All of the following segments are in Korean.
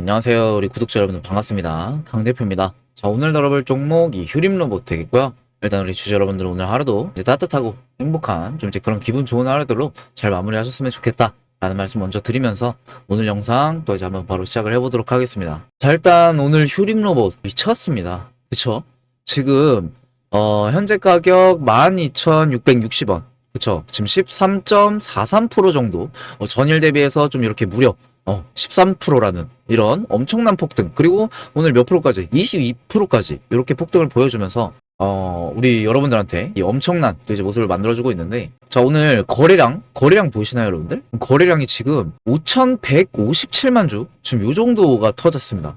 안녕하세요. 우리 구독자 여러분들 반갑습니다. 강 대표입니다. 자, 오늘 다뤄볼 종목이 휴림 로봇 되겠고요. 일단 우리 주주 여러분들 오늘 하루도 따뜻하고 행복한 좀 이제 그런 기분 좋은 하루들로 잘 마무리하셨으면 좋겠다. 라는 말씀 먼저 드리면서 오늘 영상 또 이제 한번 바로 시작을 해보도록 하겠습니다. 자, 일단 오늘 휴림 로봇 미쳤습니다. 그쵸? 지금, 어, 현재 가격 12,660원. 그쵸? 지금 13.43% 정도, 어, 전일 대비해서 좀 이렇게 무려 어, 13%라는 이런 엄청난 폭등. 그리고 오늘 몇 프로까지? 22%까지 이렇게 폭등을 보여주면서 어, 우리 여러분들한테 이 엄청난 또 이제 모습을 만들어주고 있는데 자, 오늘 거래량, 거래량 보이시나요, 여러분들? 거래량이 지금 5,157만 주? 지금 요 정도가 터졌습니다.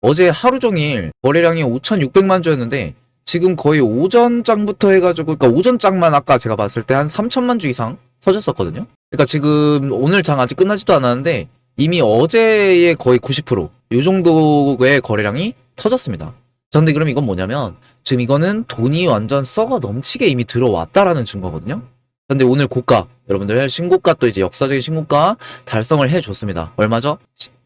어제 하루 종일 거래량이 5,600만 주였는데 지금 거의 오전장부터 해가지고, 그러니까 오전장만 아까 제가 봤을 때 한 3천만 주 이상 터졌었거든요. 그러니까 지금 오늘 장 아직 끝나지도 않았는데 이미 어제의 거의 90%, 요 정도의 거래량이 터졌습니다. 자, 근데 그럼 이건 뭐냐면, 지금 이거는 돈이 완전 썩어 넘치게 이미 들어왔다라는 증거거든요? 근데 오늘 고가, 여러분들 신고가 또 이제 역사적인 신고가 달성을 해줬습니다. 얼마죠?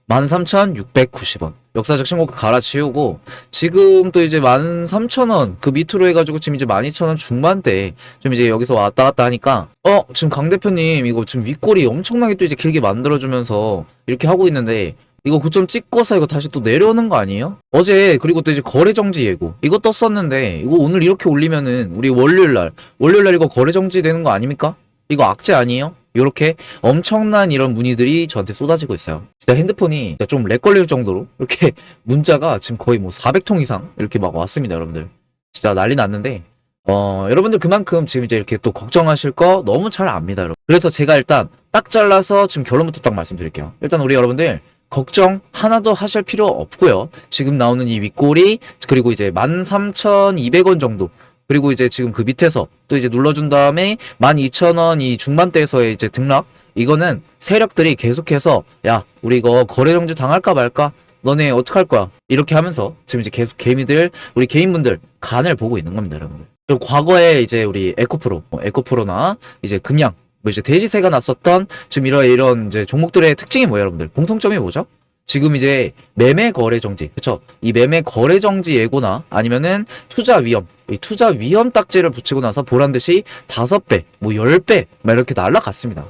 13,690원. 역사적 신고가 갈아치우고, 지금 또 이제 13,000원 그 밑으로 해가지고 지금 이제 12,000원 중반대 좀 이제 여기서 왔다 갔다 하니까, 어, 지금 강 대표님 이거 지금 윗골이 엄청나게 또 이제 길게 만들어주면서 이렇게 하고 있는데, 이거 고점 찍고서 이거 다시 또 내려오는 거 아니에요? 어제 그리고 또 이제 거래 정지 예고 이거 떴었는데 이거 오늘 이렇게 올리면은 우리 월요일 날 월요일 날 이거 거래 정지 되는 거 아닙니까? 이거 악재 아니에요? 이렇게 엄청난 이런 문의들이 저한테 쏟아지고 있어요. 진짜 핸드폰이 좀 렉 걸릴 정도로 이렇게 문자가 지금 거의 뭐 400통 이상 이렇게 막 왔습니다, 여러분들. 진짜 난리 났는데 어, 여러분들 그만큼 지금 이제 이렇게 또 걱정하실 거 너무 잘 압니다, 여러분. 그래서 제가 일단 딱 잘라서 지금 결론부터 딱 말씀드릴게요. 일단 우리 여러분들 걱정 하나도 하실 필요 없고요. 지금 나오는 이 윗골이 그리고 이제 13,200원 정도 그리고 이제 지금 그 밑에서 또 이제 눌러준 다음에 12,000원 이 중반대에서의 이제 등락 이거는 세력들이 계속해서 야 우리 이거 거래 정지 당할까 말까 너네 어떡할 거야 이렇게 하면서 지금 이제 계속 개미들 우리 개인분들 간을 보고 있는 겁니다 여러분들 그리고 과거에 이제 우리 에코프로 뭐 에코프로나 이제 금양 뭐 이제 돼지세가 났었던 지금 이런 이런 이제 종목들의 특징이 뭐예요, 여러분들? 공통점이 뭐죠? 지금 이제 매매 거래 정지, 그쵸? 이 매매 거래 정지 예고나 아니면은 투자 위험, 이 투자 위험 딱지를 붙이고 나서 보란 듯이 다섯 배, 뭐 열 배, 막 이렇게 날라갔습니다.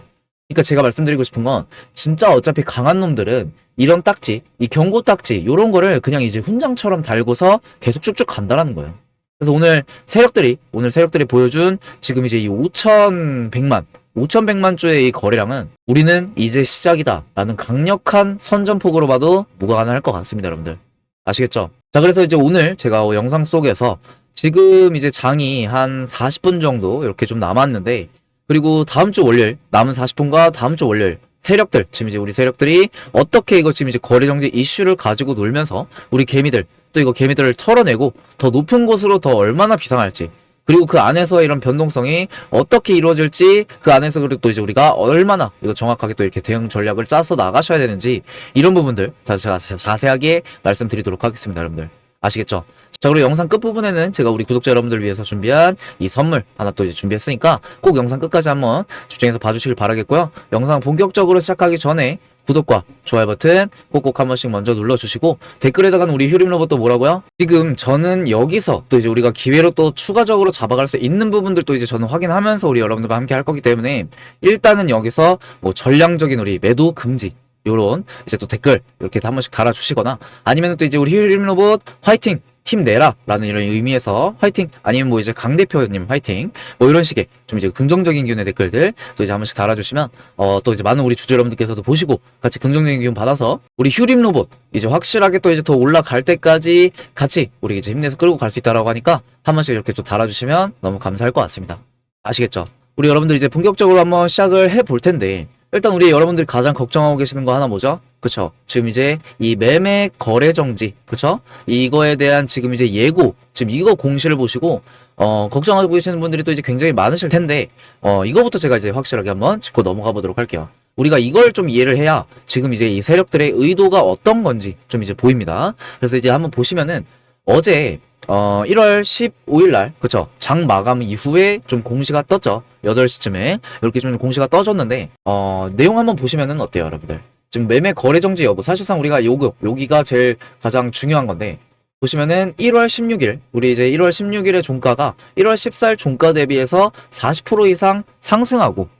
그러니까 제가 말씀드리고 싶은 건 진짜 어차피 강한 놈들은 이런 딱지, 이 경고 딱지, 요런 거를 그냥 이제 훈장처럼 달고서 계속 쭉쭉 간다라는 거예요. 그래서 오늘 세력들이, 오늘 세력들이 보여준 지금 이제 이 5,100만, 5,100만 주의 이 거래량은 우리는 이제 시작이다 라는 강력한 선전폭으로 봐도 무관할 것 같습니다, 여러분들. 아시겠죠? 자, 그래서 이제 오늘 제가 영상 속에서 지금 이제 장이 한 40분 정도 이렇게 좀 남았는데 그리고 다음 주 월요일, 남은 40분과 다음 주 월요일 세력들, 지금 이제 우리 세력들이 어떻게 이거 지금 이제 거래 정지 이슈를 가지고 놀면서 우리 개미들, 또 이거 개미들을 털어내고 더 높은 곳으로 더 얼마나 비상할지 그리고 그 안에서 이런 변동성이 어떻게 이루어질지 그 안에서 그리고 또 이제 우리가 얼마나 이거 정확하게 또 이렇게 대응 전략을 짜서 나가셔야 되는지 이런 부분들 다 제가 자세하게 말씀드리도록 하겠습니다, 여러분들. 아시겠죠? 자, 그리고 영상 끝부분에는 제가 우리 구독자 여러분들 위해서 준비한 이 선물 하나 또 이제 준비했으니까 꼭 영상 끝까지 한번 집중해서 봐주시길 바라겠고요. 영상 본격적으로 시작하기 전에 구독과 좋아요 버튼 꼭꼭 한 번씩 먼저 눌러주시고 댓글에다가는 우리 휴림 로봇 또 뭐라고요? 지금 저는 여기서 또 이제 우리가 기회로 또 추가적으로 잡아갈 수 있는 부분들도 이제 저는 확인하면서 우리 여러분들과 함께 할 거기 때문에 일단은 여기서 뭐 전량적인 우리 매도 금지 요런 이제 또 댓글 이렇게 한 번씩 달아주시거나 아니면 또 이제 우리 휴림 로봇 화이팅 힘내라 라는 이런 의미에서 화이팅 아니면 뭐 이제 강 대표님 화이팅 뭐 이런 식의 좀 이제 긍정적인 기운의 댓글들 또 이제 한 번씩 달아주시면 어 또 이제 많은 우리 주주 여러분들께서도 보시고 같이 긍정적인 기운 받아서 우리 휴림 로봇 이제 확실하게 또 이제 더 올라갈 때까지 같이 우리 이제 힘내서 끌고 갈 수 있다라고 하니까 한 번씩 이렇게 좀 달아주시면 너무 감사할 것 같습니다 아시겠죠? 우리 여러분들 이제 본격적으로 한번 시작을 해 볼 텐데 일단 우리 여러분들이 가장 걱정하고 계시는 거 하나 뭐죠? 그쵸? 지금 이제 이 매매 거래 정지, 그쵸? 이거에 대한 지금 이제 예고, 지금 이거 공시를 보시고 어 걱정하고 계시는 분들이 또 이제 굉장히 많으실 텐데 어 이거부터 제가 이제 확실하게 한번 짚고 넘어가 보도록 할게요. 우리가 이걸 좀 이해를 해야 지금 이제 이 세력들의 의도가 어떤 건지 좀 이제 보입니다. 그래서 이제 한번 보시면은 어제 어 1월 15일 날 그쵸 장 마감 이후에 좀 공시가 떴죠 8시쯤에 이렇게 좀 공시가 떠졌는데 어 내용 한번 보시면은 어때요 여러분들 지금 매매 거래 정지 여부 사실상 우리가 요거 여기가 제일 가장 중요한 건데 보시면은 1월 16일 우리 이제 1월 16일의 종가가 1월 14일 종가 대비해서 40% 이상 상승하고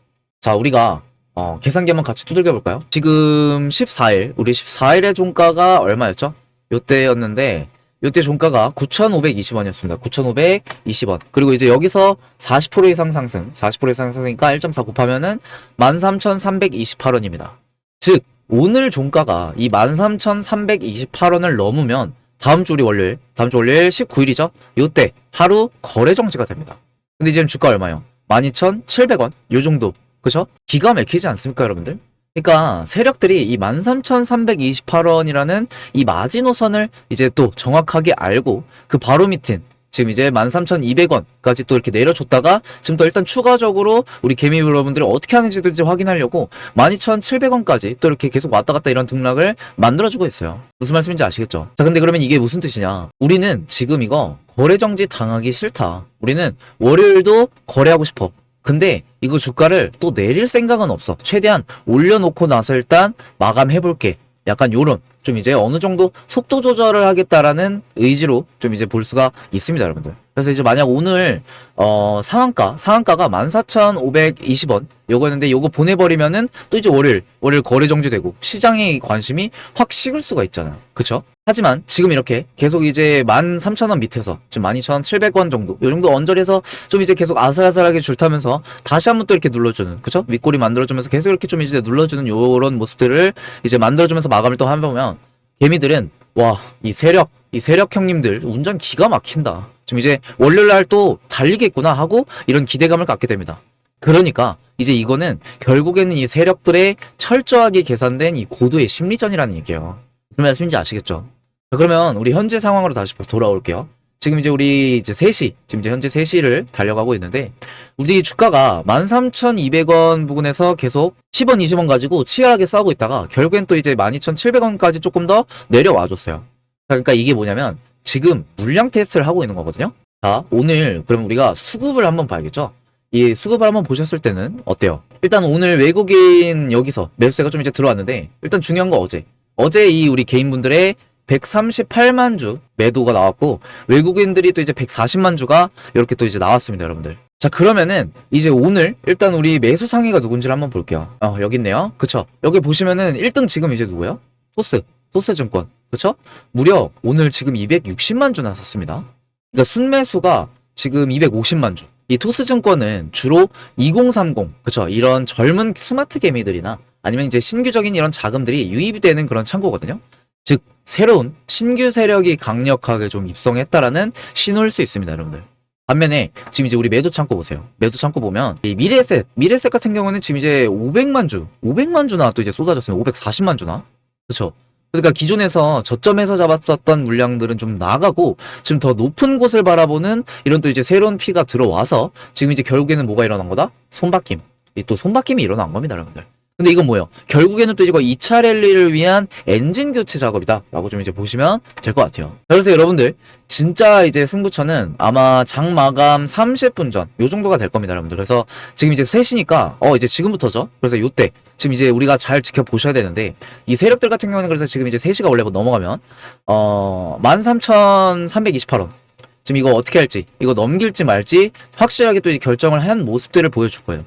자 우리가 어, 계산기 한번 같이 두들겨 볼까요? 지금 14일 우리 14일의 종가가 얼마였죠? 요때였는데 요때 종가가 9,520원이었습니다. 9,520원. 그리고 이제 여기서 40% 이상 상승, 40% 이상 상승이니까 1.4 곱하면은 13,328원입니다. 즉 오늘 종가가 이 13,328원을 넘으면 다음 주 우리 월요일, 다음 주 월요일 19일이죠. 요때 하루 거래 정지가 됩니다. 근데 지금 주가 얼마요? 12,700원 요 정도. 그죠? 기가 막히지 않습니까, 여러분들? 그러니까 세력들이 이 13,328원이라는 이 마지노선을 이제 또 정확하게 알고 그 바로 밑인 지금 이제 13,200원까지 또 이렇게 내려줬다가 지금 또 일단 추가적으로 우리 개미 여러분들이 어떻게 하는지도 이제 확인하려고 12,700원까지 또 이렇게 계속 왔다 갔다 이런 등락을 만들어주고 있어요. 무슨 말씀인지 아시겠죠? 자, 근데 그러면 이게 무슨 뜻이냐? 우리는 지금 이거 거래 정지 당하기 싫다. 우리는 월요일도 거래하고 싶어. 근데 이거 주가를 또 내릴 생각은 없어. 최대한 올려놓고 나서 일단 마감해볼게. 약간 요런 좀 이제 어느 정도 속도 조절을 하겠다라는 의지로 좀 이제 볼 수가 있습니다, 여러분들. 그래서 이제 만약 오늘 어 상한가 상한가가 14,520원 요거였는데 요거 보내버리면은 또 이제 월요일 월요일 거래 정지되고 시장의 관심이 확 식을 수가 있잖아요. 그쵸? 하지만 지금 이렇게 계속 이제 13,000원 밑에서 지금 12,700원 정도 요 정도 언저리에서 좀 이제 계속 아슬아슬하게 줄 타면서 다시 한번 또 이렇게 눌러주는 그쵸? 윗꼬리 만들어주면서 계속 이렇게 좀 이제 눌러주는 요런 모습들을 이제 만들어주면서 마감을 또 해보면 개미들은 와 이 세력 이 세력 형님들 운전 기가 막힌다 지금 이제 월요일 날 또 달리겠구나 하고 이런 기대감을 갖게 됩니다 그러니까 이제 이거는 결국에는 이 세력들의 철저하게 계산된 이 고도의 심리전이라는 얘기예요 무슨 말씀인지 아시겠죠? 자, 그러면 우리 현재 상황으로 다시 돌아올게요. 지금 이제 우리 이제 3시, 지금 이제 현재 3시를 달려가고 있는데, 우리 주가가 13,200원 부근에서 계속 10원, 20원 가지고 치열하게 싸우고 있다가, 결국엔 또 이제 12,700원까지 조금 더 내려와 줬어요. 자, 그러니까 이게 뭐냐면, 지금 물량 테스트를 하고 있는 거거든요? 자, 오늘 그럼 우리가 수급을 한번 봐야겠죠? 이 수급을 한번 보셨을 때는 어때요? 일단 오늘 외국인 여기서 매수세가 좀 이제 들어왔는데, 일단 중요한 거 어제. 어제 이 우리 개인분들의 138만 주 매도가 나왔고 외국인들이 또 이제 140만 주가 이렇게 또 이제 나왔습니다, 여러분들. 자, 그러면은 이제 오늘 일단 우리 매수 상위가 누군지를 한번 볼게요. 어, 여기 있네요. 그쵸? 여기 보시면은 1등 지금 이제 누구예요? 토스. 토스 증권. 그쵸? 무려 오늘 지금 260만 주 나섰습니다. 그러니까 순매수가 지금 250만 주. 이 토스 증권은 주로 2030, 그쵸? 이런 젊은 스마트 개미들이나 아니면 이제 신규적인 이런 자금들이 유입이 되는 그런 창고거든요. 즉 새로운 신규 세력이 강력하게 좀 입성했다라는 신호일 수 있습니다, 여러분들. 반면에 지금 이제 우리 매도 창고 보세요. 매도 창고 보면 이 미래셋, 미래셋 같은 경우는 지금 이제 500만 주, 500만 주나 또 이제 쏟아졌습니다. 540만 주나. 그렇죠? 그러니까 기존에서 저점에서 잡았었던 물량들은 좀 나가고 지금 더 높은 곳을 바라보는 이런 또 이제 새로운 피가 들어와서 지금 이제 결국에는 뭐가 일어난 거다? 손바뀜. 이또 손바뀜이 일어난 겁니다, 여러분들. 근데 이건 뭐예요? 결국에는 또 이거 2차 랠리를 위한 엔진 교체 작업이다. 라고 좀 이제 보시면 될 것 같아요. 그래서 여러분들, 진짜 이제 승부처는 아마 장 마감 30분 전, 요 정도가 될 겁니다, 여러분들. 그래서 지금 이제 3시니까, 어, 이제 지금부터죠? 그래서 요때, 지금 이제 우리가 잘 지켜보셔야 되는데, 이 세력들 같은 경우는 그래서 지금 이제 3시가 원래 뭐 넘어가면, 어, 13,328원. 지금 이거 어떻게 할지, 이거 넘길지 말지, 확실하게 또 결정을 한 모습들을 보여줄 거예요.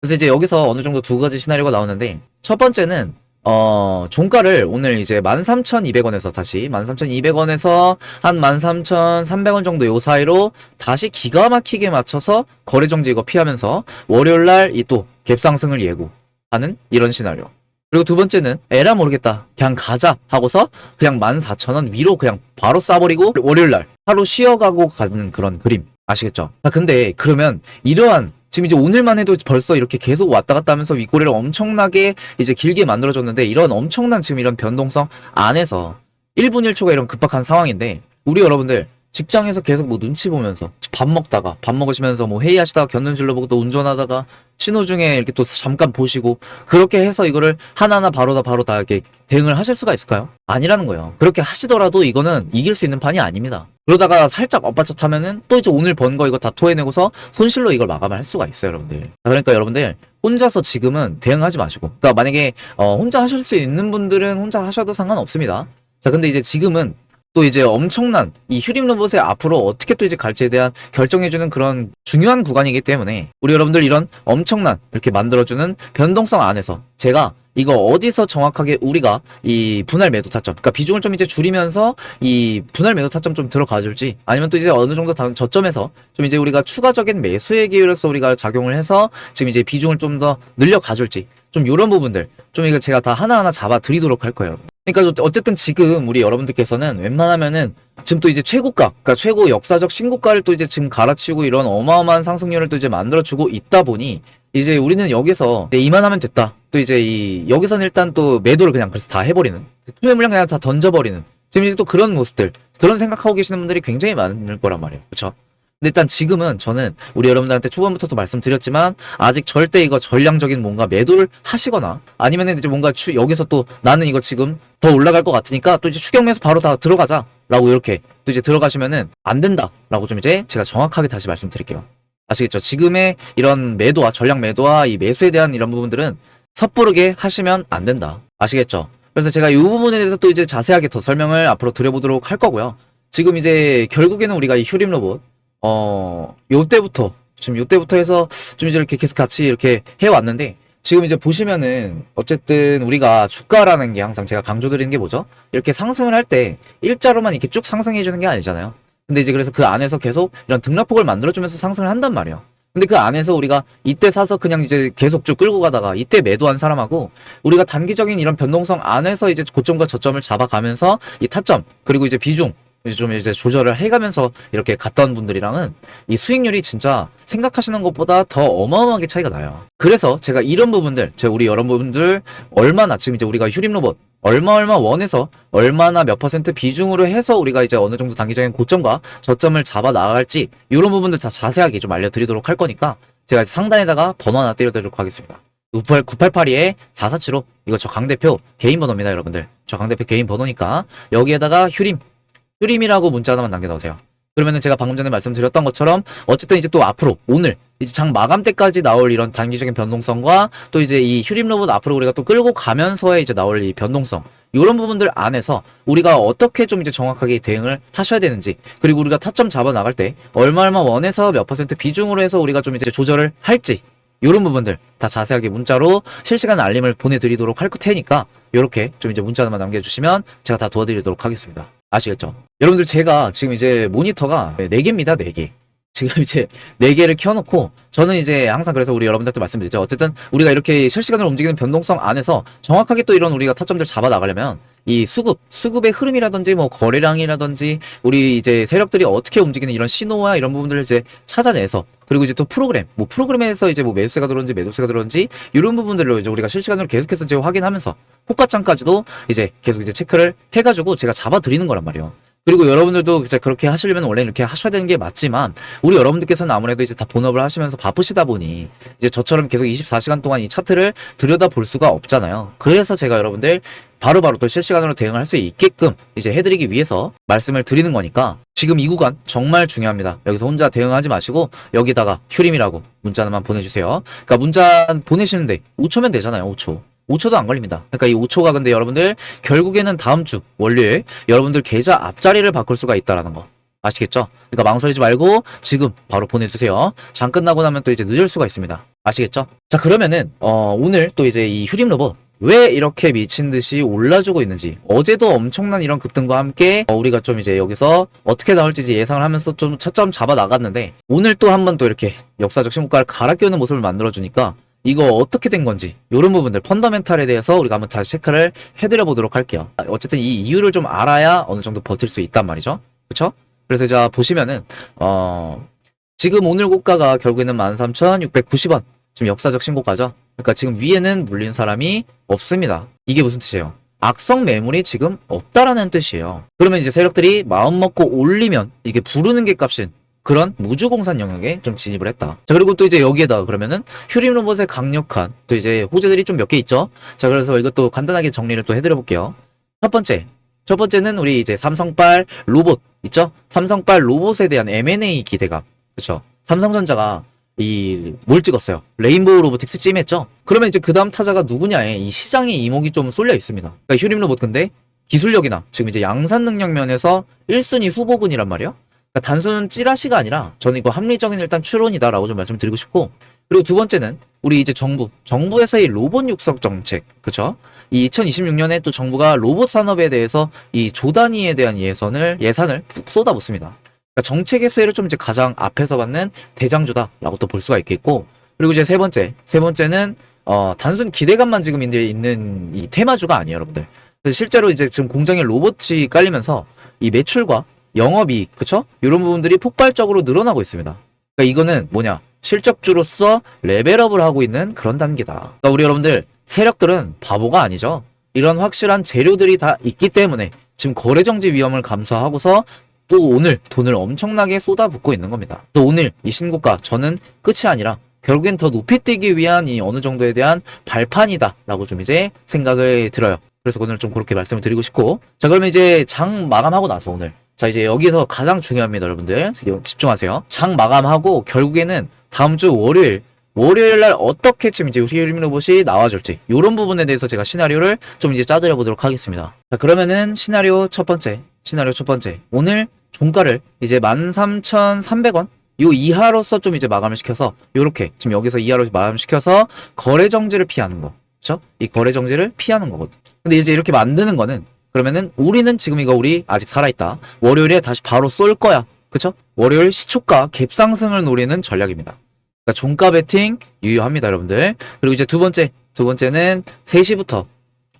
그래서 이제 여기서 어느 정도 두 가지 시나리오가 나오는데 첫 번째는 어 종가를 오늘 이제 13,200원에서 다시 13,200원에서 한 13,300원 정도 요 사이로 다시 기가 막히게 맞춰서 거래 정지 이거 피하면서 월요일 날 이 또 갭상승을 예고 하는 이런 시나리오. 그리고 두 번째는 에라 모르겠다. 그냥 가자 하고서 그냥 14,000원 위로 그냥 바로 싸버리고 월요일 날 하루 쉬어가고 가는 그런 그림. 아시겠죠? 아 근데 그러면 이러한 지금 이제 오늘만 해도 벌써 이렇게 계속 왔다 갔다 하면서 윗꼬리를 엄청나게 이제 길게 만들어줬는데 이런 엄청난 지금 이런 변동성 안에서 1분 1초가 이런 급박한 상황인데 우리 여러분들 직장에서 계속 뭐 눈치 보면서 밥 먹다가 밥 먹으시면서 뭐 회의하시다가 견눈질러 보고 또 운전하다가 신호 중에 이렇게 또 잠깐 보시고 그렇게 해서 이거를 하나하나 바로 다 바로 다 이렇게 대응을 하실 수가 있을까요? 아니라는 거예요. 그렇게 하시더라도 이거는 이길 수 있는 판이 아닙니다. 그러다가 살짝 엇받쳐타면은 또 이제 오늘 번 거 이거 다 토해내고서 손실로 이걸 마감할 수가 있어요, 여러분들. 그러니까 여러분들 혼자서 지금은 대응하지 마시고. 그러니까 만약에 어, 혼자 하실 수 있는 분들은 혼자 하셔도 상관없습니다. 자, 근데 이제 지금은 또 이제 엄청난 이 휴림 로봇의 앞으로 어떻게 또 이제 갈지에 대한 결정해주는 그런 중요한 구간이기 때문에 우리 여러분들 이런 엄청난 이렇게 만들어주는 변동성 안에서 제가 이거 어디서 정확하게 우리가 이 분할 매도 타점, 그러니까 비중을 좀 이제 줄이면서 이 분할 매도 타점 좀 들어가 줄지 아니면 또 이제 어느 정도 저점에서 좀 이제 우리가 추가적인 매수의 기회로서 우리가 작용을 해서 지금 이제 비중을 좀 더 늘려 가 줄지 좀 이런 부분들 좀 이거 제가 다 하나하나 잡아 드리도록 할 거예요. 그러니까 어쨌든 지금 우리 여러분들께서는 웬만하면은 지금 또 이제 최고가, 그러니까 최고 역사적 신고가를 또 이제 지금 갈아치우고 이런 어마어마한 상승률을 또 이제 만들어주고 있다 보니 이제 우리는 여기서 이제 이만하면 됐다. 또 이제 이 여기서는 일단 또 매도를 그냥 그래서 다 해버리는 투매 물량 그냥 다 던져버리는 지금 이제 또 그런 모습들 그런 생각하고 계시는 분들이 굉장히 많을 거란 말이에요. 그렇죠? 근데 일단 지금은 저는 우리 여러분들한테 초반부터도 말씀드렸지만 아직 절대 이거 전량적인 뭔가 매도를 하시거나 아니면은 이제 뭔가 추, 여기서 또 나는 이거 지금 더 올라갈 것 같으니까 또 이제 추경매수 바로 다 들어가자 라고 이렇게 또 이제 들어가시면은 안 된다 라고 좀 이제 제가 정확하게 다시 말씀드릴게요. 아시겠죠? 지금의 이런 매도와 전략 매도와 이 매수에 대한 이런 부분들은 섣부르게 하시면 안 된다. 아시겠죠? 그래서 제가 이 부분에 대해서 또 이제 자세하게 더 설명을 앞으로 드려보도록 할 거고요. 지금 이제 결국에는 우리가 이 휴림 로봇 어, 요때부터, 지금 요때부터 해서 좀 이제 이렇게 계속 같이 이렇게 해왔는데, 지금 이제 보시면은, 어쨌든 우리가 주가라는 게 항상 제가 강조드리는 게 뭐죠? 이렇게 상승을 할 때, 일자로만 이렇게 쭉 상승해주는 게 아니잖아요. 근데 이제 그래서 그 안에서 계속 이런 등락폭을 만들어주면서 상승을 한단 말이에요. 근데 그 안에서 우리가 이때 사서 그냥 이제 계속 쭉 끌고 가다가 이때 매도한 사람하고 우리가 단기적인 이런 변동성 안에서 이제 고점과 저점을 잡아가면서 이 타점 그리고 이제 비중 좀 이제 조절을 해가면서 이렇게 갔던 분들이랑은 이 수익률이 진짜 생각하시는 것보다 더 어마어마하게 차이가 나요. 그래서 제가 이런 부분들, 제가 우리 여러분들 얼마나 지금 이제 우리가 휴림 로봇 얼마 얼마 원에서 얼마나 몇 퍼센트 비중으로 해서 우리가 이제 어느 정도 단기적인 고점과 저점을 잡아 나갈지 이런 부분들 다 자세하게 좀 알려드리도록 할 거니까 제가 상단에다가 번호 하나 때려드리도록 하겠습니다. 9882에 447호 이거 저 강 대표 개인 번호입니다 여러분들 저 강 대표 개인 번호니까 여기에다가 휴림 휴림이라고 문자 하나만 남겨놓으세요. 그러면은 제가 방금 전에 말씀드렸던 것처럼 어쨌든 이제 또 앞으로 오늘 이제 장 마감 때까지 나올 이런 단기적인 변동성과 또 이제 이 휴림 로봇 앞으로 우리가 또 끌고 가면서의 이제 나올 이 변동성 이런 부분들 안에서 우리가 어떻게 좀 이제 정확하게 대응을 하셔야 되는지 그리고 우리가 타점 잡아 나갈 때 얼마 얼마 원에서 몇 퍼센트 비중으로 해서 우리가 좀 이제 조절을 할지 이런 부분들 다 자세하게 문자로 실시간 알림을 보내드리도록 할 테니까 이렇게 좀 이제 문자만 남겨주시면 제가 다 도와드리도록 하겠습니다. 아시겠죠? 여러분들 제가 지금 이제 모니터가 4개입니다. 4개. 지금 이제 4개를 켜놓고 저는 이제 항상 그래서 우리 여러분들한테 말씀드리죠. 어쨌든 우리가 이렇게 실시간으로 움직이는 변동성 안에서 정확하게 또 이런 우리가 타점들 잡아 나가려면 이 수급, 수급의 흐름이라든지 뭐 거래량이라든지 우리 이제 세력들이 어떻게 움직이는 이런 신호와 이런 부분들을 이제 찾아내서 그리고 이제 또 프로그램, 뭐 프로그램에서 이제 뭐 매수세가 들어온지 매도세가 들어온지 이런 부분들을 이제 우리가 실시간으로 계속해서 이제 확인하면서 호가창까지도 이제 계속 이제 체크를 해가지고 제가 잡아드리는 거란 말이에요. 그리고 여러분들도 이제 그렇게 하시려면 원래 이렇게 하셔야 되는 게 맞지만 우리 여러분들께서는 아무래도 이제 다 본업을 하시면서 바쁘시다 보니 이제 저처럼 계속 24시간 동안 이 차트를 들여다 볼 수가 없잖아요. 그래서 제가 여러분들 바로바로 또 실시간으로 대응을 할수 있게끔 이제 해드리기 위해서 말씀을 드리는 거니까 지금 이 구간 정말 중요합니다. 여기서 혼자 대응하지 마시고 여기다가 휴림이라고 문자 하나만 보내주세요. 그러니까 문자 보내시는데 5초면 되잖아요. 5초. 5초도 안 걸립니다. 그러니까 이 5초가 근데 여러분들 결국에는 다음 주 월요일 여러분들 계좌 앞자리를 바꿀 수가 있다라는 거. 아시겠죠? 그러니까 망설이지 말고 지금 바로 보내주세요. 장 끝나고 나면 또 이제 늦을 수가 있습니다. 아시겠죠? 자 그러면은 어, 오늘 또 이제 이 휴림 로봇 왜 이렇게 미친 듯이 올라주고 있는지 어제도 엄청난 이런 급등과 함께 어, 우리가 좀 이제 여기서 어떻게 나올지 예상을 하면서 좀 차점 잡아 나갔는데 오늘 또 한번 또 이렇게 역사적 신고가를 갈아 끼우는 모습을 만들어 주니까 이거 어떻게 된 건지 이런 부분들 펀더멘탈에 대해서 우리가 한번 다시 체크를 해드려 보도록 할게요. 어쨌든 이 이유를 좀 알아야 어느 정도 버틸 수 있단 말이죠. 그렇죠? 그래서 자 보시면은 어 지금 오늘 고가가 결국에는 13,690원 지금 역사적 신고가죠. 그러니까 지금 위에는 물린 사람이 없습니다. 이게 무슨 뜻이에요? 악성 매물이 지금 없다라는 뜻이에요. 그러면 이제 세력들이 마음 먹고 올리면 이게 부르는 게 값인 그런 무주공산 영역에 좀 진입을 했다. 자, 그리고 또 이제 여기에다가 그러면은 휴림 로봇의 강력한 또 이제 호재들이 좀 몇 개 있죠. 자, 그래서 이것도 간단하게 정리를 또 해드려 볼게요. 첫 번째. 첫 번째는 우리 이제 삼성빨 로봇 있죠? 삼성빨 로봇에 대한 M&A 기대감. 그쵸? 삼성전자가 이 뭘 찍었어요? 레인보우 로보틱스 찜했죠? 그러면 이제 그 다음 타자가 누구냐에 이 시장의 이목이 좀 쏠려 있습니다. 그러니까 휴림 로봇 근데 기술력이나 지금 이제 양산 능력 면에서 1순위 후보군이란 말이야. 그러니까 단순 찌라시가 아니라 저는 이거 합리적인 일단 추론이다라고 좀 말씀드리고 싶고 그리고 두 번째는 우리 이제 정부 정부에서의 로봇 육성 정책 그쵸? 이 2026년에 또 정부가 로봇 산업에 대해서 이 조 단위에 대한 예산을 예산을 푹 쏟아붓습니다. 그러니까 정책의 수혜를 좀 이제 가장 앞에서 받는 대장주다라고 또 볼 수가 있겠고 그리고 이제 세 번째 세 번째는 어 단순 기대감만 지금 이제 있는 이 테마주가 아니에요 여러분들 실제로 이제 지금 공장에 로봇이 깔리면서 이 매출과 영업이익 그쵸? 이런 부분들이 폭발적으로 늘어나고 있습니다. 그러니까 이거는 뭐냐? 실적주로서 레벨업을 하고 있는 그런 단계다. 그러니까 우리 여러분들 세력들은 바보가 아니죠. 이런 확실한 재료들이 다 있기 때문에 지금 거래정지 위험을 감수하고서 또 오늘 돈을 엄청나게 쏟아붓고 있는 겁니다. 또 오늘 이 신고가 저는 끝이 아니라 결국엔 더 높이 뛰기 위한 이 어느 정도에 대한 발판이다라고 좀 이제 생각을 들어요. 그래서 오늘 좀 그렇게 말씀을 드리고 싶고. 자 그러면 이제 장 마감하고 나서 오늘 자 이제 여기서 가장 중요합니다 여러분들 집중하세요. 장 마감하고 결국에는 다음 주 월요일 월요일 날 어떻게 지금 이제 휴림 로봇이 나와줄지 이런 부분에 대해서 제가 시나리오를 좀 이제 짜드려 보도록 하겠습니다. 자 그러면은 시나리오 첫 번째 시나리오 첫 번째 오늘 종가를 이제 13,300원 요 이하로서 좀 이제 마감을 시켜서 요렇게 지금 여기서 이하로 마감을 시켜서 거래 정지를 피하는 거 그쵸? 이 거래 정지를 피하는 거거든 근데 이제 이렇게 만드는 거는 그러면은 우리는 지금 이거 우리 아직 살아있다. 월요일에 다시 바로 쏠 거야. 그쵸? 월요일 시초가 갭상승을 노리는 전략입니다. 그러니까 종가 베팅 유효합니다 여러분들. 그리고 이제 두 번째 두 번째는 3시부터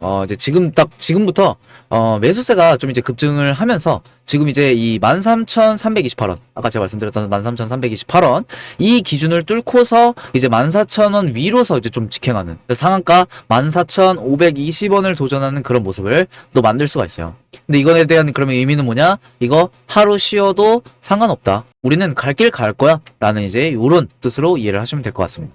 어 이제 지금 딱 지금부터 어 매수세가 좀 이제 급증을 하면서 지금 이제 이 13,328원 아까 제가 말씀드렸던 13,328원 이 기준을 뚫고서 이제 14,000원 위로서 이제 좀 직행하는 상한가 14,520원을 도전하는 그런 모습을 또 만들 수가 있어요. 근데 이거에 대한 그러면 의미는 뭐냐? 이거 하루 쉬어도 상관없다. 우리는 갈 길갈 거야. 라는 이제 요런 뜻으로 이해를 하시면 될 것 같습니다.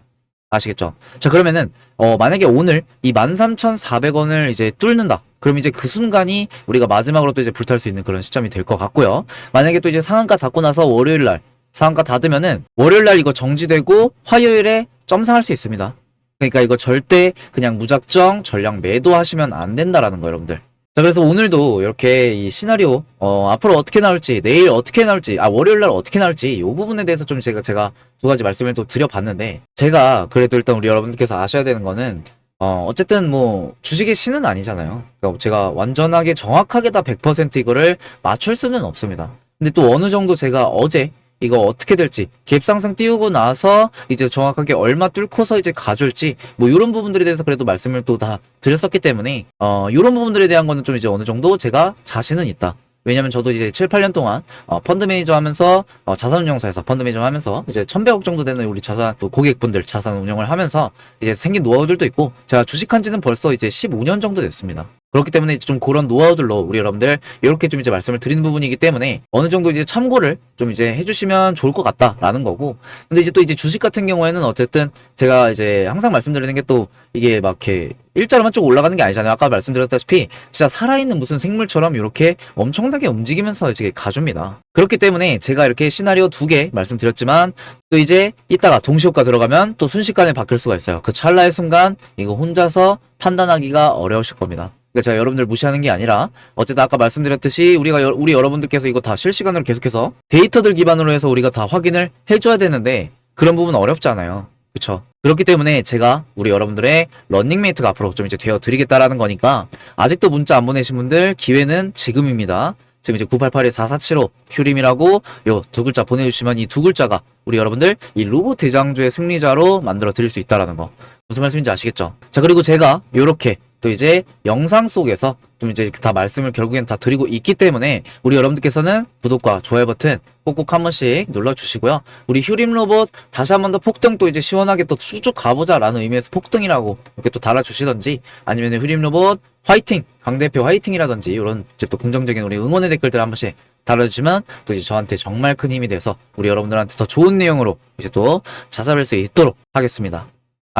아시겠죠? 자, 그러면은, 어, 만약에 오늘 이 13,400원을 이제 뚫는다. 그럼 이제 그 순간이 우리가 마지막으로 또 이제 불탈 수 있는 그런 시점이 될 것 같고요. 만약에 또 이제 상한가 닫고 나서 월요일 날, 상한가 닫으면은 월요일 날 이거 정지되고 화요일에 점상할 수 있습니다. 그러니까 이거 절대 그냥 무작정 전량 매도하시면 안 된다라는 거 여러분들. 자, 그래서 오늘도 이렇게 이 시나리오, 어, 앞으로 어떻게 나올지, 내일 어떻게 나올지, 아, 월요일 날 어떻게 나올지, 이 부분에 대해서 좀 제가, 제가 두 가지 말씀을 또 드려봤는데, 제가 그래도 일단 우리 여러분들께서 아셔야 되는 거는, 어, 어쨌든 뭐, 주식의 신은 아니잖아요. 그러니까 제가 완전하게 정확하게 다 100% 이거를 맞출 수는 없습니다. 근데 또 어느 정도 제가 어제 이거 어떻게 될지 갭 상승 띄우고 나서 이제 정확하게 얼마 뚫고서 이제 가줄지 뭐 이런 부분들에 대해서 그래도 말씀을 또 다 드렸었기 때문에 어 이런 부분들에 대한 거는 좀 이제 어느 정도 제가 자신은 있다. 왜냐면 저도 이제 7, 8년 동안 어, 펀드 매니저 하면서 어, 자산 운용사에서 펀드 매니저 하면서 이제 1100억 정도 되는 우리 자산 또 고객분들 자산 운용을 하면서 이제 생긴 노하우들도 있고 제가 주식한 지는 벌써 이제 15년 정도 됐습니다. 그렇기 때문에 좀 그런 노하우들로 우리 여러분들 이렇게 좀 이제 말씀을 드리는 부분이기 때문에 어느 정도 이제 참고를 좀 이제 해주시면 좋을 것 같다라는 거고 근데 이제 또 이제 주식 같은 경우에는 어쨌든 제가 이제 항상 말씀드리는 게 또 이게 막 이렇게 일자로만 쭉 올라가는 게 아니잖아요. 아까 말씀드렸다시피 진짜 살아있는 무슨 생물처럼 이렇게 엄청나게 움직이면서 이제 가줍니다. 그렇기 때문에 제가 이렇게 시나리오 두 개 말씀드렸지만 또 이제 이따가 동시효과 들어가면 또 순식간에 바뀔 수가 있어요. 그 찰나의 순간 이거 혼자서 판단하기가 어려우실 겁니다. 그러니까 제가 여러분들 무시하는 게 아니라 어쨌든 아까 말씀드렸듯이 우리가 여- 우리 여러분들께서 이거 다 실시간으로 계속해서 데이터들 기반으로 해서 우리가 다 확인을 해줘야 되는데 그런 부분 어렵잖아요. 그쵸? 그렇기 때문에 제가 우리 여러분들의 런닝메이트가 앞으로 좀 이제 되어 드리겠다라는 거니까 아직도 문자 안 보내신 분들 기회는 지금입니다. 지금 이제 988-4475 휴림이라고 요 두 글자 보내주시면 이 두 글자가 우리 여러분들 이 로봇 대장주의 승리자로 만들어 드릴 수 있다라는 거 무슨 말씀인지 아시겠죠? 자 그리고 제가 요렇게 또 이제 영상 속에서 좀 이제 다 말씀을 결국엔 다 드리고 있기 때문에 우리 여러분들께서는 구독과 좋아요 버튼 꼭꼭 한 번씩 눌러주시고요. 우리 휴림 로봇 다시 한 번 더 폭등 또 이제 시원하게 또 쭉쭉 가보자 라는 의미에서 폭등이라고 이렇게 또 달아주시던지 아니면 휴림 로봇 화이팅 강 대표 화이팅이라든지 이런 이제 또 긍정적인 우리 응원의 댓글들 한 번씩 달아주시면 또 이제 저한테 정말 큰 힘이 돼서 우리 여러분들한테 더 좋은 내용으로 이제 또 찾아뵐 수 있도록 하겠습니다.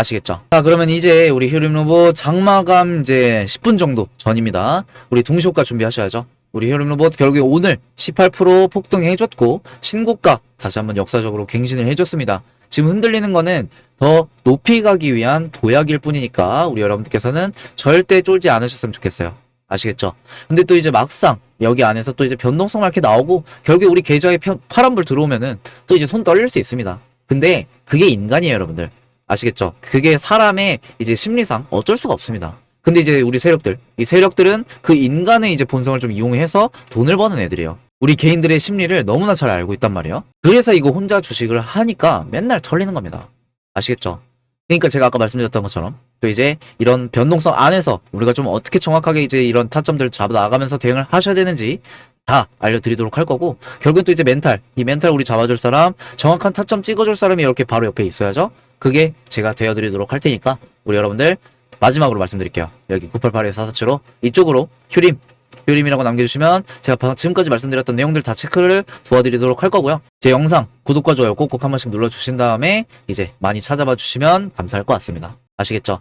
아시겠죠? 자, 그러면 이제 우리 휴림 로봇 장마감 이제 10분 정도 전입니다. 우리 동시호가 준비하셔야죠. 우리 휴림 로봇 결국에 오늘 18% 폭등해줬고 신고가 다시 한번 역사적으로 갱신을 해줬습니다. 지금 흔들리는 거는 더 높이 가기 위한 도약일 뿐이니까 우리 여러분들께서는 절대 쫄지 않으셨으면 좋겠어요. 아시겠죠? 근데 또 이제 막상 여기 안에서 또 이제 변동성 이렇게 나오고 결국에 우리 계좌에 편- 파란불 들어오면은 또 이제 손 떨릴 수 있습니다. 근데 그게 인간이에요, 여러분들. 아시겠죠? 그게 사람의 이제 심리상 어쩔 수가 없습니다. 근데 이제 우리 세력들, 이 세력들은 그 인간의 이제 본성을 좀 이용해서 돈을 버는 애들이에요. 우리 개인들의 심리를 너무나 잘 알고 있단 말이에요. 그래서 이거 혼자 주식을 하니까 맨날 털리는 겁니다. 아시겠죠? 그러니까 제가 아까 말씀드렸던 것처럼 또 이제 이런 변동성 안에서 우리가 좀 어떻게 정확하게 이제 이런 타점들을 잡아 나가면서 대응을 하셔야 되는지 다 알려드리도록 할 거고 결국은 또 이제 멘탈 이 멘탈 우리 잡아줄 사람 정확한 타점 찍어줄 사람이 이렇게 바로 옆에 있어야죠 그게 제가 되어드리도록 할 테니까 우리 여러분들 마지막으로 말씀드릴게요 여기 988에 447로 이쪽으로 휴림 휴림이라고 남겨주시면 제가 방- 지금까지 말씀드렸던 내용들 다 체크를 도와드리도록 할 거고요 제 영상 구독과 좋아요 꼭꼭 한 번씩 눌러주신 다음에 이제 많이 찾아봐 주시면 감사할 것 같습니다 아시겠죠?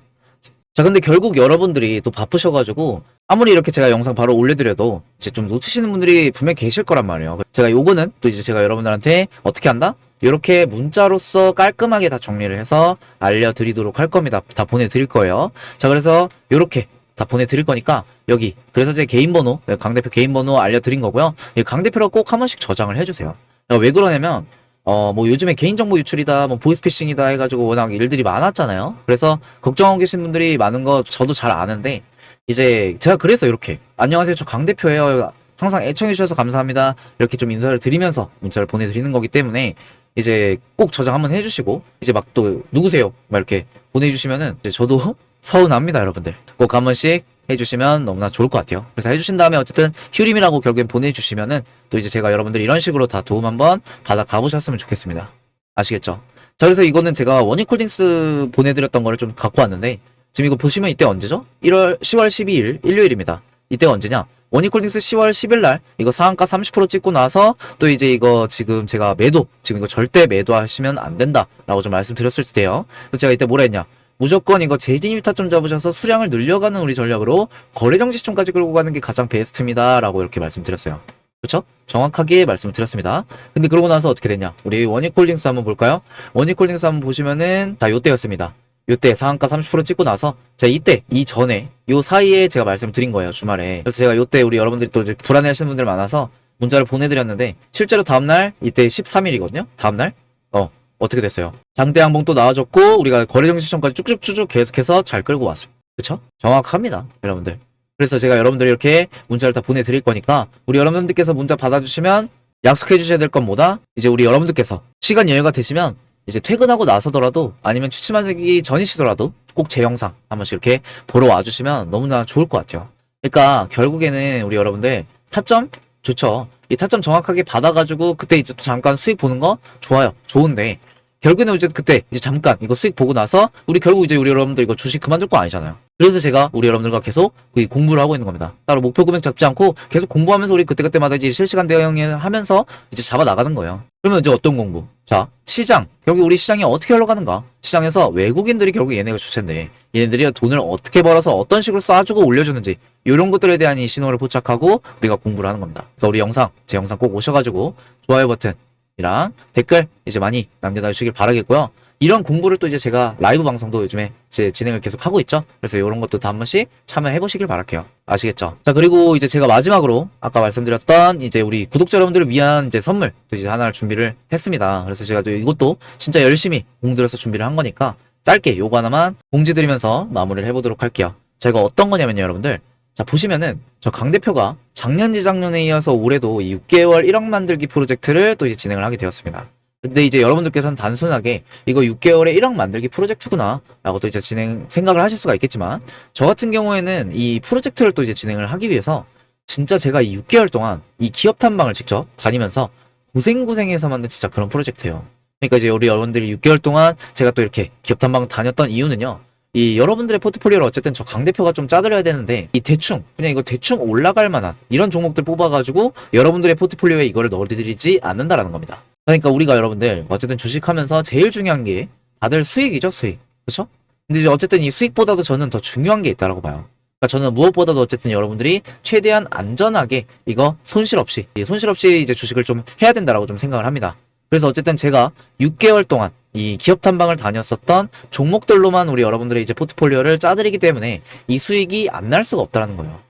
자, 근데 결국 여러분들이 또 바쁘셔가지고, 아무리 이렇게 제가 영상 바로 올려드려도, 이제 좀 놓치시는 분들이 분명 계실 거란 말이에요. 제가 요거는 또 이제 제가 여러분들한테 어떻게 한다? 이렇게 문자로서 깔끔하게 다 정리를 해서 알려드리도록 할 겁니다. 다 보내드릴 거예요. 자, 그래서 요렇게 다 보내드릴 거니까, 여기. 그래서 제 개인 번호, 네, 강 대표 개인 번호 알려드린 거고요. 이강 대표로 꼭한 번씩 저장을 해주세요. 왜 그러냐면, 어, 뭐 요즘에 개인정보 유출이다, 뭐 보이스피싱이다 해가지고 워낙 일들이 많았잖아요. 그래서 걱정하고 계신 분들이 많은 거 저도 잘 아는데, 이제 제가 그래서 이렇게, 안녕하세요. 저 강 대표예요. 항상 애청해주셔서 감사합니다. 이렇게 좀 인사를 드리면서 문자를 보내드리는 거기 때문에, 이제 꼭 저장 한번 해주시고, 이제 막 또 누구세요? 막 이렇게 보내주시면은, 이제 저도 서운합니다, 여러분들. 꼭 한 번씩 해주시면 너무나 좋을 것 같아요. 그래서 해주신 다음에 어쨌든 휴림이라고 결국엔 보내주시면은 또 이제 제가 여러분들 이런 식으로 다 도움 한번 받아 가보셨으면 좋겠습니다. 아시겠죠? 자, 그래서 이거는 제가 원익홀딩스 보내드렸던 거를 좀 갖고 왔는데 지금 이거 보시면 이때 언제죠? 1월 10월 12일 일요일입니다. 이때가 언제냐? 원익홀딩스 10월 10일 날 이거 상한가 30% 찍고 나서 또 이제 이거 지금 제가 매도 지금 이거 절대 매도하시면 안 된다라고 좀 말씀드렸을 때요. 그래서 제가 이때 뭐라 했냐? 무조건 이거 재진입 타점 잡으셔서 수량을 늘려가는 우리 전략으로 거래 정지 시점까지 끌고 가는 게 가장 베스트입니다 라고 이렇게 말씀드렸어요. 그렇죠? 정확하게 말씀을 드렸습니다. 근데 그러고 나서 어떻게 됐냐? 우리 원익홀딩스 한번 볼까요? 원익홀딩스 한번 보시면은 자 요때였습니다. 요때 상한가 30% 찍고 나서 자 이때 이 전에 요 사이에 제가 말씀을 드린 거예요 주말에. 그래서 제가 요때 우리 여러분들이 또 이제 불안해하시는 분들 많아서 문자를 보내드렸는데 실제로 다음날 이때 13일이거든요. 다음날 어 어떻게 됐어요? 장대 항봉 또 나와줬고 우리가 거래정지 시점까지 쭉쭉쭉쭉 계속해서 잘 끌고 왔어요. 그쵸? 정확합니다 여러분들. 그래서 제가 여러분들 이렇게 문자를 다 보내드릴 거니까 우리 여러분들께서 문자 받아주시면 약속해 주셔야 될 건 뭐다? 이제 우리 여러분들께서 시간 여유가 되시면 이제 퇴근하고 나서더라도 아니면 취침하기 전이시더라도 꼭 제 영상 한 번씩 이렇게 보러 와주시면 너무나 좋을 것 같아요. 그러니까 결국에는 우리 여러분들 타점 좋죠. 이 타점 정확하게 받아가지고 그때 이제 또 잠깐 수익 보는 거 좋아요. 좋은데 결국에는 이제 그때 이제 잠깐 이거 수익 보고 나서 우리 결국 이제 우리 여러분들 이거 주식 그만둘 거 아니잖아요. 그래서 제가 우리 여러분들과 계속 이 공부를 하고 있는 겁니다. 따로 목표 금액 잡지 않고 계속 공부하면서 우리 그때그때마다 이제 실시간 대응을 하면서 이제 잡아 나가는 거예요. 그러면 이제 어떤 공부? 자, 시장. 결국 우리 시장이 어떻게 흘러가는가? 시장에서 외국인들이 결국 얘네가 주체인데 얘네들이 돈을 어떻게 벌어서 어떤 식으로 쏴주고 올려주는지 이런 것들에 대한 이 신호를 포착하고 우리가 공부를 하는 겁니다. 그러니까 우리 영상, 제 영상 꼭 오셔가지고 좋아요 버튼이랑 댓글 이제 많이 남겨놔 주시길 바라겠고요. 이런 공부를 또 이제 제가 라이브 방송도 요즘에 제 진행을 계속 하고 있죠. 그래서 이런 것도 다 한 번씩 참여해 보시길 바랄게요. 아시겠죠? 자, 그리고 이제 제가 마지막으로 아까 말씀드렸던 이제 우리 구독자 여러분들을 위한 이제 선물 또 이제 하나를 준비를 했습니다. 그래서 제가 또 이것도 진짜 열심히 공들여서 준비를 한 거니까 짧게 요거 하나만 공지 드리면서 마무리를 해보도록 할게요. 제가 어떤 거냐면요, 여러분들. 자, 보시면은 저 강 대표가 작년 재작년에 이어서 올해도 이 6개월 1억 만들기 프로젝트를 또 이제 진행을 하게 되었습니다. 근데 이제 여러분들께서는 단순하게 이거 6개월에 1억 만들기 프로젝트구나 라고 또 이제 진행 생각을 하실 수가 있겠지만 저 같은 경우에는 이 프로젝트를 또 이제 진행을 하기 위해서 진짜 제가 이 6개월 동안 이 기업 탐방을 직접 다니면서 고생고생해서 만든 진짜 그런 프로젝트예요. 그러니까 이제 우리 여러분들이 6개월 동안 제가 또 이렇게 기업 탐방 다녔던 이유는요. 이 여러분들의 포트폴리오를 어쨌든 저 강 대표가 좀 짜드려야 되는데 이 대충 그냥 이거 대충 올라갈 만한 이런 종목들 뽑아가지고 여러분들의 포트폴리오에 이거를 넣어드리지 않는다라는 겁니다. 그러니까 우리가 여러분들 어쨌든 주식하면서 제일 중요한 게 다들 수익이죠 수익 그렇죠? 근데 이제 어쨌든 이 수익보다도 저는 더 중요한 게 있다라고 봐요. 그러니까 저는 무엇보다도 어쨌든 여러분들이 최대한 안전하게 이거 손실 없이 이 손실 없이 이제 주식을 좀 해야 된다라고 좀 생각을 합니다. 그래서 어쨌든 제가 6개월 동안 이 기업 탐방을 다녔었던 종목들로만 우리 여러분들의 이제 포트폴리오를 짜드리기 때문에 이 수익이 안 날 수가 없다라는 거예요.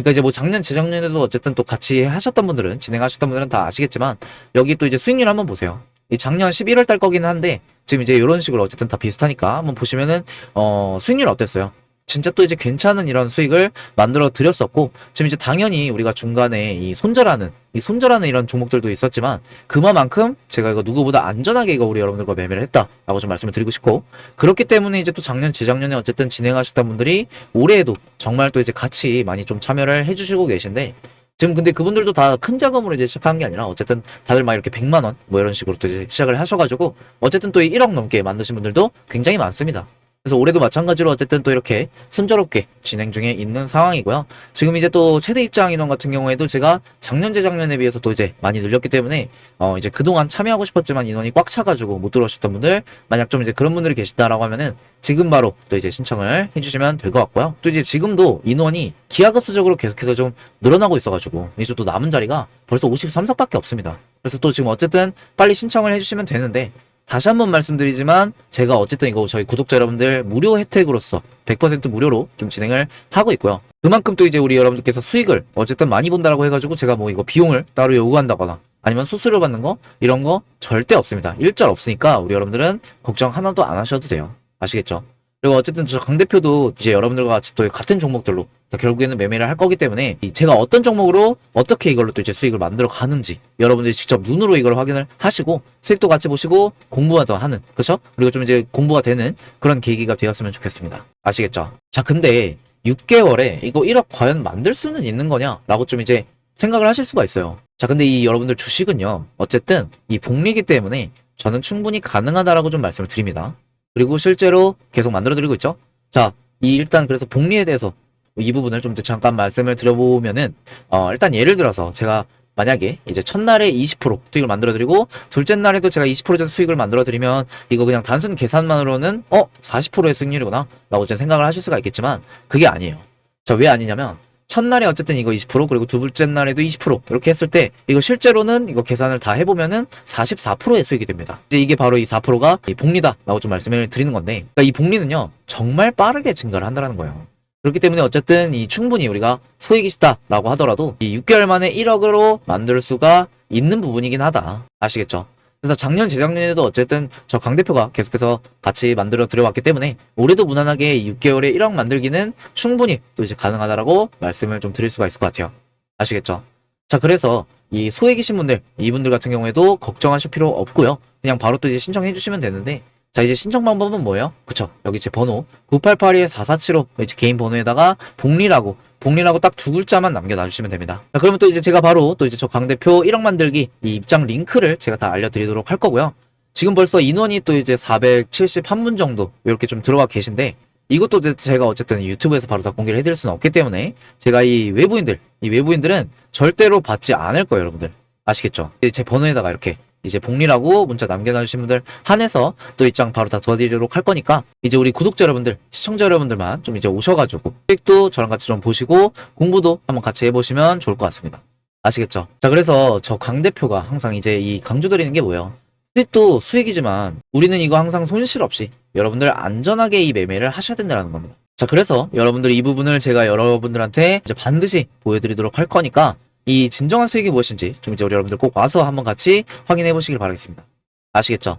그러니까 이제 뭐 작년, 재작년에도 어쨌든 또 같이 하셨던 분들은, 진행하셨던 분들은 다 아시겠지만, 여기 또 이제 수익률 한번 보세요. 이 작년 11월 달 거기는 한데, 지금 이제 이런 식으로 어쨌든 다 비슷하니까 한번 보시면은, 어, 수익률 어땠어요? 진짜 또 이제 괜찮은 이런 수익을 만들어 드렸었고, 지금 이제 당연히 우리가 중간에 이 손절하는, 이 손절하는 이런 종목들도 있었지만, 그만큼 제가 이거 누구보다 안전하게 이거 우리 여러분들과 매매를 했다라고 좀 말씀을 드리고 싶고, 그렇기 때문에 이제 또 작년, 재작년에 어쨌든 진행하셨던 분들이 올해에도 정말 또 이제 같이 많이 좀 참여를 해주시고 계신데, 지금 근데 그분들도 다 큰 자금으로 이제 시작한 게 아니라 어쨌든 다들 막 이렇게 100만 원 뭐 이런 식으로 또 이제 시작을 하셔가지고 어쨌든 또이 1억 넘게 만드신 분들도 굉장히 많습니다. 그래서 올해도 마찬가지로 어쨌든 또 이렇게 순조롭게 진행 중에 있는 상황이고요. 지금 이제 또 최대 입장 인원 같은 경우에도 제가 작년 재작년에 비해서 또 이제 많이 늘렸기 때문에 어 이제 그동안 참여하고 싶었지만 인원이 꽉 차가지고 못 들어오셨던 분들 만약 좀 이제 그런 분들이 계시다라고 하면은 지금 바로 또 이제 신청을 해주시면 될 것 같고요. 또 이제 지금도 인원이 기하급수적으로 계속해서 좀 늘어나고 있어가지고 이제 또 남은 자리가 벌써 53석밖에 없습니다. 그래서 또 지금 어쨌든 빨리 신청을 해주시면 되는데 다시 한번 말씀드리지만 제가 어쨌든 이거 저희 구독자 여러분들 무료 혜택으로서 100% 무료로 좀 진행을 하고 있고요. 그만큼 또 이제 우리 여러분들께서 수익을 어쨌든 많이 본다라고 해가지고 제가 뭐 이거 비용을 따로 요구한다거나 아니면 수수료 받는 거 이런 거 절대 없습니다. 일절 없으니까 우리 여러분들은 걱정 하나도 안 하셔도 돼요. 아시겠죠? 그리고 어쨌든 저 강 대표도 이제 여러분들과 같이 또 같은 종목들로 또 결국에는 매매를 할 거기 때문에 이 제가 어떤 종목으로 어떻게 이걸로 또 이제 수익을 만들어 가는지 여러분들이 직접 눈으로 이걸 확인을 하시고 수익도 같이 보시고 공부하도 하는 그렇죠? 그리고 좀 이제 공부가 되는 그런 계기가 되었으면 좋겠습니다. 아시겠죠? 자 근데 6개월에 이거 1억 과연 만들 수는 있는 거냐라고 좀 이제 생각을 하실 수가 있어요. 자 근데 이 여러분들 주식은요 어쨌든 이 복리기 때문에 저는 충분히 가능하다라고 좀 말씀을 드립니다. 그리고 실제로 계속 만들어 드리고 있죠. 자, 이 일단 그래서 복리에 대해서 이 부분을 좀 이제 잠깐 말씀을 드려보면은 어, 일단 예를 들어서 제가 만약에 이제 첫날에 20% 수익을 만들어드리고 둘째 날에도 제가 20% 정도 수익을 만들어드리면 이거 그냥 단순 계산만으로는 어 40%의 수익률이구나 라고 좀 생각을 하실 수가 있겠지만 그게 아니에요. 자, 왜 아니냐면 첫날에 어쨌든 이거 20% 그리고 두 번째 날에도 20% 이렇게 했을 때 이거 실제로는 이거 계산을 다 해보면은 44%의 수익이 됩니다. 이제 이게 바로 이 4%가 이 복리다 라고 좀 말씀을 드리는 건데 그러니까 이 복리는요 정말 빠르게 증가를 한다는 거예요. 그렇기 때문에 어쨌든 이 충분히 우리가 소액이 시다라고 하더라도 이 6개월 만에 1억으로 만들 수가 있는 부분이긴 하다. 아시겠죠? 그래서 작년, 재작년에도 어쨌든 저 강 대표가 계속해서 같이 만들어 들여왔기 때문에 올해도 무난하게 6개월에 1억 만들기는 충분히 또 이제 가능하다라고 말씀을 좀 드릴 수가 있을 것 같아요. 아시겠죠? 자, 그래서 이 소액이신 분들, 이분들 같은 경우에도 걱정하실 필요 없고요. 그냥 바로 또 이제 신청해 주시면 되는데 자, 이제 신청 방법은 뭐예요? 그쵸. 여기 제 번호 9882-4475 이제 개인 번호에다가 복리라고 복리라고 딱 두 글자만 남겨놔주시면 됩니다. 자, 그러면 또 이제 제가 바로 또 이제 저 강대표 1억 만들기 이 입장 링크를 제가 다 알려드리도록 할 거고요. 지금 벌써 인원이 또 이제 471분 정도 이렇게 좀 들어와 계신데 이것도 이제 제가 어쨌든 유튜브에서 바로 다 공개를 해드릴 수는 없기 때문에 제가 이 외부인들, 이 외부인들은 절대로 받지 않을 거예요, 여러분들. 아시겠죠? 제 번호에다가 이렇게 이제 복리라고 문자 남겨놔주신 분들 한해서 또 입장 바로 다 도와드리도록 할 거니까 이제 우리 구독자 여러분들, 시청자 여러분들만 좀 이제 오셔가지고 수익도 저랑 같이 좀 보시고 공부도 한번 같이 해보시면 좋을 것 같습니다. 아시겠죠? 자, 그래서 저 강 대표가 항상 이제 이 강조드리는 게 뭐예요? 수익도 수익이지만 우리는 이거 항상 손실 없이 여러분들 안전하게 이 매매를 하셔야 된다는 겁니다. 자, 그래서 여러분들 이 부분을 제가 여러분들한테 이제 반드시 보여드리도록 할 거니까 이 진정한 수익이 무엇인지 좀 이제 우리 여러분들 꼭 와서 한번 같이 확인해 보시길 바라겠습니다. 아시겠죠?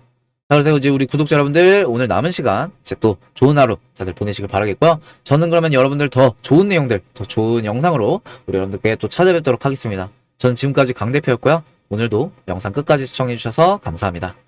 자, 그래서 이제 우리 구독자 여러분들 오늘 남은 시간 이제 또 좋은 하루 다들 보내시길 바라겠고요. 저는 그러면 여러분들 더 좋은 내용들, 더 좋은 영상으로 우리 여러분들께 또 찾아뵙도록 하겠습니다. 저는 지금까지 강 대표였고요. 오늘도 영상 끝까지 시청해 주셔서 감사합니다.